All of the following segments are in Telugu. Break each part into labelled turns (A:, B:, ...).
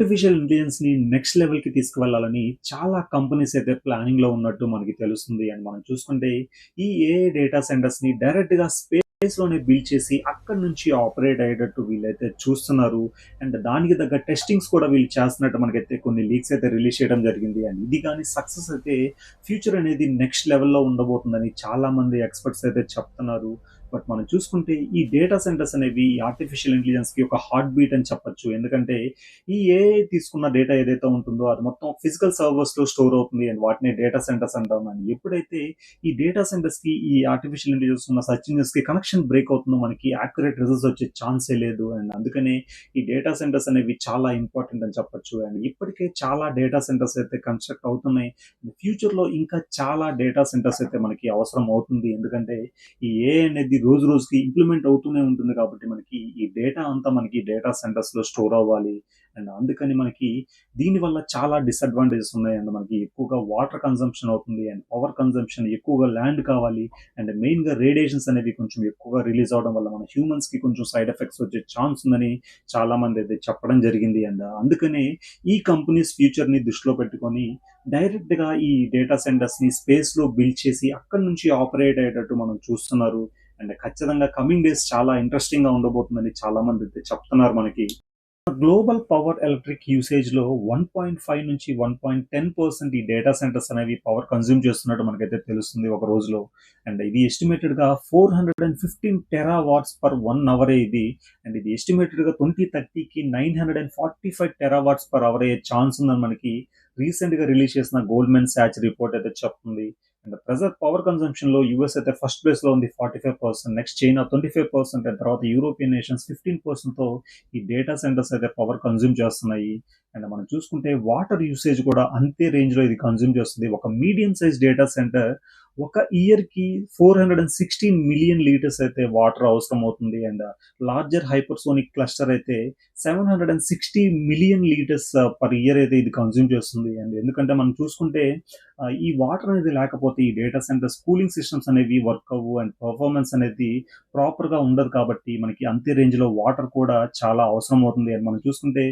A: ఆర్టిఫిషియల్ ఇంటెలిజెన్స్‌ని నెక్స్ట్ లెవెల్‌కి తీసుకువెళ్ళాలని చాలా కంపెనీస్ అయితే ప్లానింగ్‌లో ఉన్నట్టు మనకి తెలుస్తుంది. అండ్ మనం చూసుకుంటే ఈ ఏ డేటా సెంటర్స్‌ని డైరెక్ట్‌గా స్పేస్‌లోనే బిల్డ్ చేసి అక్కడి నుంచి ఆపరేట్ అయ్యేటట్టు వీళ్ళైతే చూస్తున్నారు. అండ్ దానికి తగ్గ టెస్టింగ్స్ కూడా వీళ్ళు చేస్తున్నట్టు మనకైతే కొన్ని లీక్స్ అయితే రిలీజ్ చేయడం జరిగింది. అండ్ ఇది కానీ సక్సెస్ అయితే ఫ్యూచర్ అనేది నెక్స్ట్ లెవెల్‌లో ఉండబోతుందని చాలా మంది ఎక్స్‌పర్ట్స్ అయితే చెప్తున్నారు. బట్ మనం చూసుకుంటే ఈ డేటా సెంటర్స్ అనేవి ఆర్టిఫిషియల్ ఇంటెలిజెన్స్‌కి ఒక హార్ట్ బీట్ అని చెప్పొచ్చు. ఎందుకంటే ఈ ఏ తీసుకున్న డేటా ఏదైతే ఉంటుందో అది మొత్తం ఫిజికల్ సర్వర్స్‌లో స్టోర్ అవుతుంది. అండ్ వాటిని డేటా సెంటర్స్ అంటాం. అండ్ ఎప్పుడైతే ఈ డేటా సెంటర్స్‌కి ఈ ఆర్టిఫిషియల్ ఇంటెలిజెన్స్ ఉన్న సర్చ్ ఇంజిన్స్‌కి కనెక్షన్ బ్రేక్ అవుతుందో మనకి యాక్యురేట్ రిజల్ట్స్ వచ్చే ఛాన్సే లేదు. అండ్ అందుకనే ఈ డేటా సెంటర్స్ అనేవి చాలా ఇంపార్టెంట్ అని చెప్పొచ్చు. అండ్ ఇప్పటికే చాలా డేటా సెంటర్స్ అయితే కన్‌స్ట్రక్ట్ అవుతున్నాయి. ఫ్యూచర్‌లో ఇంకా చాలా డేటా సెంటర్స్ అయితే మనకి అవసరం అవుతుంది. ఎందుకంటే ఈ ఏ అనేది రోజు రోజుకి ఇంప్లిమెంట్ అవుతూనే ఉంటుంది కాబట్టి మనకి ఈ డేటా అంతా మనకి డేటా సెంటర్స్‌లో స్టోర్ అవ్వాలి. అండ్ అందుకని మనకి దీనివల్ల చాలా డిసడ్వాంటేజెస్ ఉన్నాయి. అండ్ మనకి ఎక్కువగా వాటర్ కన్సంప్షన్ అవుతుంది. అండ్ పవర్ కన్సంప్షన్ ఎక్కువగా ల్యాండ్ కావాలి. అండ్ మెయిన్‌గా రేడియేషన్స్ అనేవి కొంచెం ఎక్కువగా రిలీజ్ అవ్వడం వల్ల మన హ్యూమన్స్‌కి కొంచెం సైడ్ ఎఫెక్ట్స్ వచ్చే ఛాన్స్ ఉందని చాలా మంది అయితే చెప్పడం జరిగింది. అండ్ అందుకనే ఈ కంపెనీస్ ఫ్యూచర్‌ని దృష్టిలో పెట్టుకొని డైరెక్ట్‌గా ఈ డేటా సెంటర్స్‌ని స్పేస్‌లో బిల్డ్ చేసి అక్కడి నుంచి ఆపరేట్ అయ్యేటట్టు మనం చూస్తున్నారు. అండ్ ఖచ్చితంగా కమింగ్ డేస్ చాలా ఇంట్రెస్టింగ్గా ఉండబోతుందని చాలా మంది అయితే చెప్తున్నారు మనకి. గ్లోబల్ పవర్ ఎలక్ట్రిక్ యూసేజ్లో వన్ పాయింట్ ఫైవ్ నుంచి 1.10% ఈ డేటా సెంటర్స్ అనేవి పవర్ కన్జ్యూమ్ చేస్తున్నట్టు మనకైతే తెలుస్తుంది ఒక రోజులో. అండ్ ఇది ఎస్టిమేటెడ్గా four hundred and fifteen terawatts per one అవరే ఇది. అండ్ ఇది ఎస్టిమేటెడ్గా ట్వంటీ థర్టీకి nine hundred and forty five terawatts per hour అయ్యే ఛాన్స్ ఉందని మనకి రీసెంట్గా రిలీజ్ చేసిన గోల్డ్‌మన్ శాచ్ రిపోర్ట్ అయితే చెప్తుంది. అండ్ ప్రెజెంట్ పవర్ కన్జంప్షన్‌లో యూఎస్ అయితే ఫస్ట్ ప్లేస్‌లో ఉంది 45%. నెక్స్ట్ చైనా 25% అండ్ తర్వాత యూరోపియన్ నేషన్స్ 15%తో ఈ డేటా సెంటర్స్ అయితే పవర్ కన్జ్యూమ్ చేస్తున్నాయి. అండ్ మనం చూసుకుంటే వాటర్ యూసేజ్ కూడా అంతే రేంజ్‌లో ఇది కన్జ్యూమ్ చేస్తుంది. ఒక మీడియం సైజ్ డేటా సెంటర్ ఒక ఇయర్‌కి 416 మిలియన్ లీటర్స్ అయితే వాటర్ అవసరం అవుతుంది. అండ్ లార్జర్ హైపర్సోనిక్ క్లస్టర్ అయితే 760 మిలియన్ లీటర్స్ పర్ ఇయర్ అయితే ఇది కన్జ్యూమ్ చేస్తుంది. అండ్ ఎందుకంటే మనం చూసుకుంటే uh, ఈ వాటర్ అనేది లేకపోతే ఈ డేటా సెంటర్స్ కూలింగ్ సిస్టమ్స్ అనేవి వర్క్ అవ్వు అండ్ పర్ఫార్మెన్స్ అనేది ప్రాపర్‌గా ఉండదు కాబట్టి మనకి అంతే రేంజ్‌లో వాటర్ కూడా చాలా అవసరం అవుతుంది. అండ్ మనం చూసుకుంటే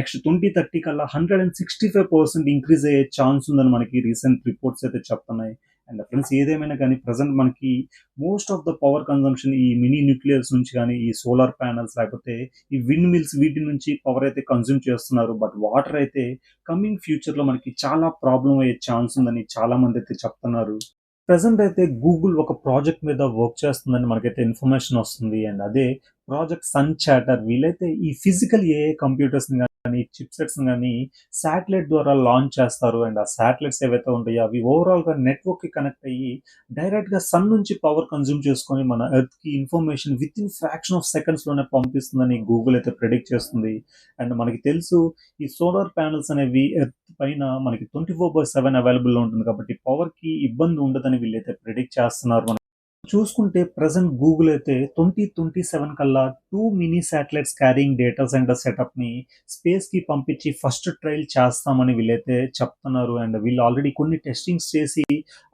A: నెక్స్ట్ ట్వంటీ థర్టీ కల్లా 165% ఇంక్రీజ్ అయ్యే ఛాన్స్ ఉందని మనకి రీసెంట్ రిపోర్ట్స్ అయితే చెప్తున్నాయి. అండ్ ఫ్రెండ్స్ ఏదేమైనా కానీ ప్రజెంట్ మనకి most of the power consumption ఈ మినీ న్యూక్లియర్స్ నుంచి కానీ ఈ సోలార్ ప్యానెల్స్ లేకపోతే ఈ విండ్ మిల్స్ వీటి నుంచి పవర్ అయితే కన్జ్యూమ్ చేస్తున్నారు. బట్ వాటర్ అయితే కమింగ్ ఫ్యూచర్‌లో మనకి చాలా ప్రాబ్లమ్ అయ్యే ఛాన్స్ ఉందని చాలా మంది అయితే చెప్తున్నారు. ప్రజెంట్ అయితే గూగుల్ ఒక ప్రాజెక్ట్ మీద వర్క్ చేస్తుందని మనకైతే ఇన్ఫర్మేషన్ వస్తుంది. అండ్ అదే ప్రాజెక్ట్ సన్ చాటర్ వీళ్ళైతే ఈ ఫిజికల్ ఏ కంప్యూటర్స్‌ని కానీ చిప్సెట్స్ కానీ శాటిలైట్ ద్వారా లాంచ్ చేస్తారు. అండ్ ఆ శాటిలైట్స్ ఏవైతే ఉంటాయో అవి ఓవరాల్‌గా నెట్‌వర్క్‌కి కనెక్ట్ అయ్యి డైరెక్ట్‌గా సన్ నుంచి పవర్ కన్జ్యూమ్ చేసుకొని మన ఎర్త్‌కి information within fraction of సెకండ్స్‌లోనే పంపిస్తుందని గూగుల్ అయితే ప్రెడిక్ట్ చేస్తుంది. అండ్ మనకి తెలుసు ఈ సోలార్ ప్యానల్స్ అనేవి ఎర్త్ పైన మనకి 24/7 అవైలబుల్‌లో ఉంటుంది కాబట్టి పవర్‌కి ఇబ్బంది ఉండదని వీళ్ళైతే ప్రెడిక్ట్ చేస్తున్నారు. చూసుకుంటే ప్రజెంట్ గూగుల్ అయితే 2027 కల్లా two mini satellites carrying data centre సెటప్‌ని స్పేస్‌కి పంపించి ఫస్ట్ ట్రయల్ చేస్తామని వీళ్ళైతే చెప్తున్నారు. అండ్ వీళ్ళు ఆల్రెడీ కొన్ని టెస్టింగ్స్ చేసి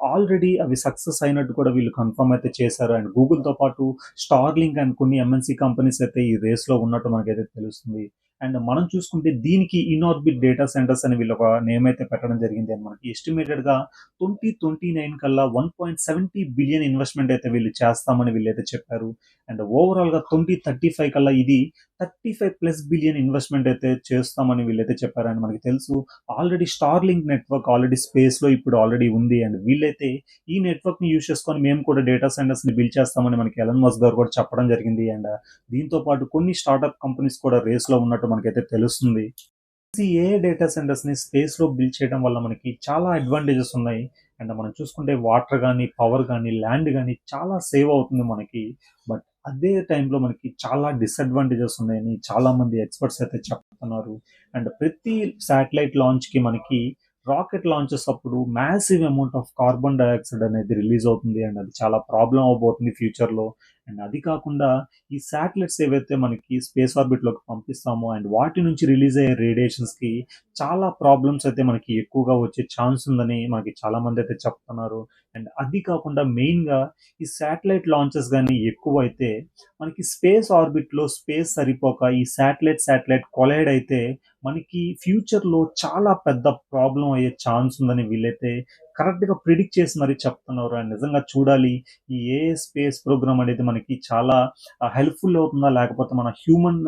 A: ఆల్రెడీ అవి సక్సెస్ అయినట్టు కూడా వీళ్ళు కన్ఫర్మ్ అయితే చేశారు. అండ్ గూగుల్‌తో పాటు స్టార్‌లింక్ అండ్ కొన్ని ఎంఎన్‌సి కంపెనీస్ అయితే ఈ రేస్‌లో ఉన్నట్టు మనకైతే తెలుస్తుంది. అండ్ మనం చూసుకుంటే దీనికి ఇన్ఆర్బిట్ డేటా సెంటర్స్ అని వీళ్ళు ఒక నేమ్ అయితే పెట్టడం జరిగింది. అండ్ మనకి ఎస్టిమేటెడ్‌గా 2029 కల్లా 1.70 బిలియన్ ఇన్వెస్ట్‌మెంట్ అయితే వీళ్ళు చేస్తామని వీళ్ళైతే చెప్పారు. అండ్ ఓవరాల్‌గా 2035 కల్లా ఇది 35+ బిలియన్ ఇన్వెస్ట్‌మెంట్ అయితే చేస్తామని వీళ్ళైతే చెప్పారు. అండ్ మనకి తెలుసు ఆల్రెడీ స్టార్‌లింక్ నెట్వర్క్ ఆల్రెడీ స్పేస్‌లో ఇప్పుడు ఆల్రెడీ ఉంది. అండ్ వీళ్ళైతే ఈ నెట్వర్క్‌ని యూజ్ చేసుకొని మేము కూడా డేటా సెంటర్స్‌ని బిల్డ్ చేస్తామని మనకి ఎలన్ మస్ గారు కూడా చెప్పడం జరిగింది. అండ్ దీంతో పాటు కొన్ని స్టార్టప్ కంపెనీస్ కూడా రేస్‌లో ఉన్నట్టు మనకైతే తెలుస్తుంది. ఈ ఏఐ డేటా సెంటర్స్‌ని స్పేస్‌లో బిల్డ్ చేయడం వల్ల మనకి చాలా అడ్వాంటేజెస్ ఉన్నాయి. అండ్ మనం చూసుకుంటే వాటర్ కానీ పవర్ కానీ ల్యాండ్ కానీ చాలా సేవ్ అవుతుంది మనకి. బట్ అదే టైంలో మనకి చాలా డిసడ్వాంటేజెస్ ఉన్నాయని చాలా మంది ఎక్స్‌పర్ట్స్ అయితే చెప్తున్నారు. అండ్ ప్రతి శాటిలైట్ లాంచ్‌కి మనకి రాకెట్ లాంచెస్ అప్పుడు massive amount of carbon dioxide అనేది రిలీజ్ అవుతుంది. అండ్ అది చాలా ప్రాబ్లమ్ అవబోతుంది ఫ్యూచర్‌లో. అండ్ అది కాకుండా ఈ శాటిలైట్స్ ఏవైతే మనకి స్పేస్ ఆర్బిట్‌లోకి పంపిస్తామో అండ్ వాటి నుంచి రిలీజ్ అయ్యే రేడియేషన్స్‌కి చాలా ప్రాబ్లమ్స్ అయితే మనకి ఎక్కువగా వచ్చే ఛాన్స్ ఉందని మనకి చాలామంది అయితే చెప్తున్నారు. అండ్ అది కాకుండా మెయిన్‌గా ఈ శాటిలైట్ లాంచెస్ కానీ ఎక్కువ అయితే మనకి స్పేస్ ఆర్బిట్‌లో స్పేస్ సరిపోక ఈ శాటిలైట్, శాటిలైట్ కొలైడ్ అయితే మనకి ఫ్యూచర్‌లో చాలా పెద్ద ప్రాబ్లం అయ్యే ఛాన్స్ ఉందని వీళ్ళైతే కరెక్ట్‌గా ప్రిడిక్ట్ చేసి మరి చెప్తున్నారు. అండ్ నిజంగా చూడాలి ఈ ఏ స్పేస్ ప్రోగ్రామ్ అనేది మనకి చాలా హెల్ప్‌ఫుల్ అవుతుందా? లేకపోతే మన హ్యూమన్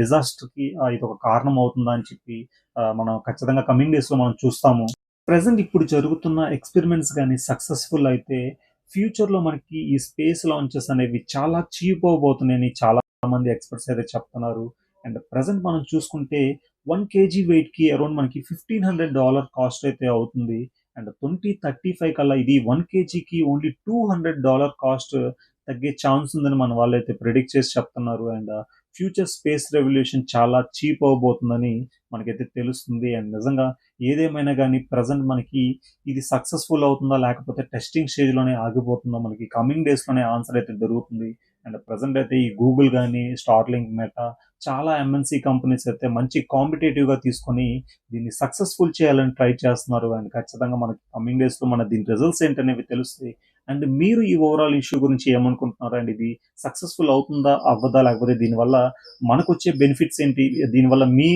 A: డిజాస్టర్‌కి ఇది ఒక కారణం అవుతుందా? అని చెప్పి మనం ఖచ్చితంగా కమింగ్ డేస్‌లో మనం చూస్తాము. ప్రజెంట్ ఇప్పుడు జరుగుతున్న ఎక్స్‌పెరిమెంట్స్ కానీ సక్సెస్‌ఫుల్ అయితే ఫ్యూచర్‌లో మనకి ఈ స్పేస్ లాంచెస్ అనేవి చాలా చీప్ అవబోతున్నాయని చాలా మంది ఎక్స్‌పర్ట్స్ అయితే చెప్తున్నారు. అండ్ ప్రజెంట్ మనం చూసుకుంటే వన్ కేజీ వెయిట్‌కి అరౌండ్ మనకి $1500 కాస్ట్ అయితే అవుతుంది. అండ్ 2035 కల్లా ఇది వన్ కేజీకి ఓన్లీ $200 కాస్ట్ తగ్గే ఛాన్స్ ఉందని మన వాళ్ళైతే ప్రిడిక్ట్ చేసి చెప్తున్నారు. అండ్ ఫ్యూచర్ స్పేస్ రెవల్యూషన్ చాలా చీప్ అవబోతుందని మనకైతే తెలుస్తుంది. అండ్ నిజంగా ఏదేమైనా కానీ ప్రజెంట్ మనకి ఇది సక్సెస్‌ఫుల్ అవుతుందా? లేకపోతే టెస్టింగ్ స్టేజ్‌లోనే ఆగిపోతుందా? మనకి కమింగ్ డేస్‌లోనే ఆన్సర్ అయితే దొరుకుతుంది. అండ్ ప్రజెంట్ అయితే ఈ గూగుల్ కానీ స్టార్లింక్, మెటా చాలా ఎంఎన్‌సి కంపెనీస్ అయితే మంచి కాంపిటేటివ్గా తీసుకొని దీన్ని సక్సెస్‌ఫుల్ చేయాలని ట్రై చేస్తున్నారు. అండ్ ఖచ్చితంగా మనకి కమింగ్ డేస్‌లో మన దీని రిజల్ట్స్ ఏంటనేవి తెలుస్తాయి. అండ్ మీరు ఈ ఓవరాల్ ఇష్యూ గురించి ఏమనుకుంటున్నారు? అండ్ ఇది సక్సెస్‌ఫుల్ అవుతుందా? అవ్వదా? లేకపోతే దీనివల్ల వచ్చే బెనిఫిట్స్ ఏంటి? దీనివల్ల మీ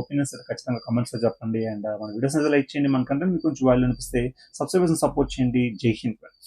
A: ఒపీనియన్స్ అయితే ఖచ్చితంగా కమెంట్స్లో చెప్పండి. అండ్ మన వీడియోస్ అయితే లైక్ చేయండి. మన కంటెంట్ మీకు కొంచెం వాల్యూ అనిపిస్తే సబ్స్క్రైబ్ సపోర్ట్ చేయండి. జై హింద్ ఫ్రెండ్స్.